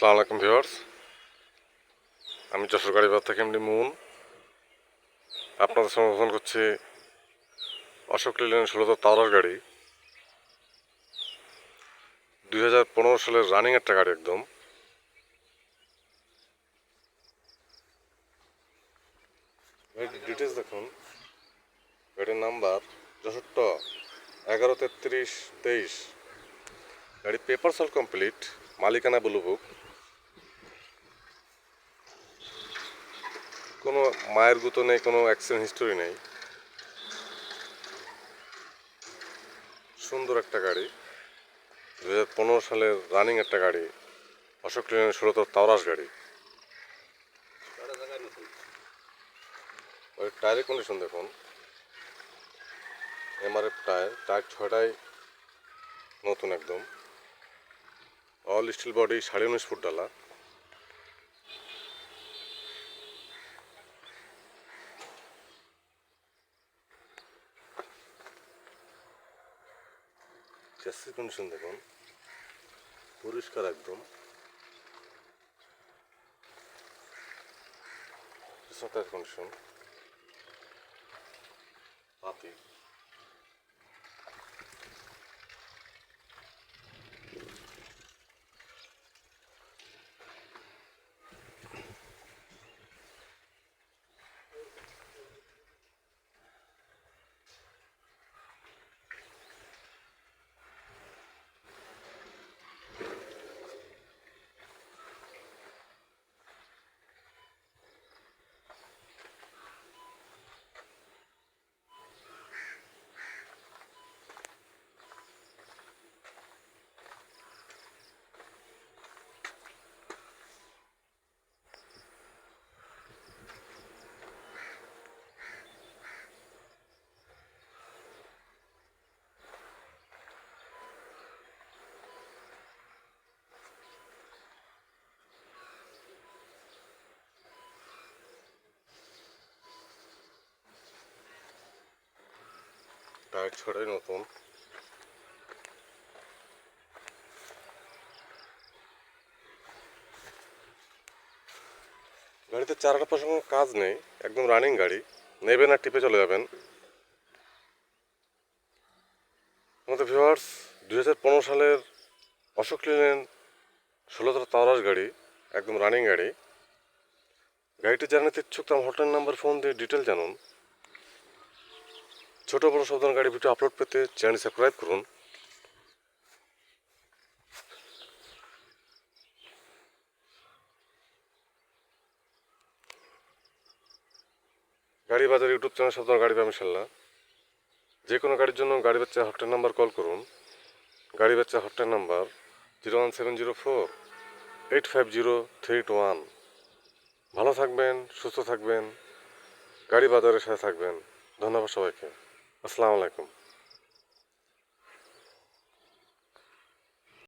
আসসালামু আলাইকুম ভিউয়ার্স। আমি যশোর গাড়িবাজার থেকে এমডি মুন। আপনাদের সমর্থন করছি অশোক লিলেন ষোলোতো তাওরার গাড়ি। দুই হাজার পনেরো সালের রানিং একটা গাড়ি একদম। গাড়ির ডিটেলস দেখুন। গাড়ির নাম্বার যশোর এগারো তেত্রিশ তেইশ। গাড়ি পেপার সল কমপ্লিট মালিকানা ব্লু কোনো মায়ের গুতো নেই, কোনো অ্যাক্সিডেন্ট হিস্টোরি নেই। সুন্দর একটা গাড়ি। দু পনেরো সালের রানিং একটা গাড়ি। অশোক লেনের ষোলোতর তাওরাস গাড়ি। ওই টায়ারের কন্ডিশন দেখুন। এমআরএফ টায়ার টায়ার ছয়টাই নতুন একদম। অল স্টিল বডি সাড়ে উনিশ ফুট ডালা। চেসির কন্ডিশন দেখুন পরিষ্কার একদম। কন্ডিশন পাতি টায়ার ছড়াই নতুন। গাড়িতে চারাটা পাশে কাজ নেই, একদম রানিং গাড়ি। নেবেন আর টিপে চলে যাবেন। আমাদের ভিউয়ার্স দুই হাজার পনেরো সালের অশোক লিলেন ষোলোতলা তাওরাস গাড়ি, একদম রানিং গাড়ি। গাড়িটি জানাতে ইচ্ছুক তো আমার হটলাইন নাম্বার ফোন দিয়ে ডিটেল জানুন। ছোট বড় সব ধরনের গাড়ি ভিডিও আপলোড পেতে চ্যানেল সাবস্ক্রাইব করুন। গাড়ি বাজার ইউটিউব চ্যানেল সব ধরনের গাড়ি পাবেন ইনশাল্লাহ। যে কোনো গাড়ির জন্য গাড়ি বাচ্চা হটলাইন নাম্বার কল করুন। গাড়ি বাচ্চা hotline number zero one seven zero four eight five zero three two one ভালো থাকবেন, সুস্থ থাকবেন, গাড়ি বাজারের সাথে থাকবেন। ধন্যবাদ সবাইকে। আসসালামু আলাইকুম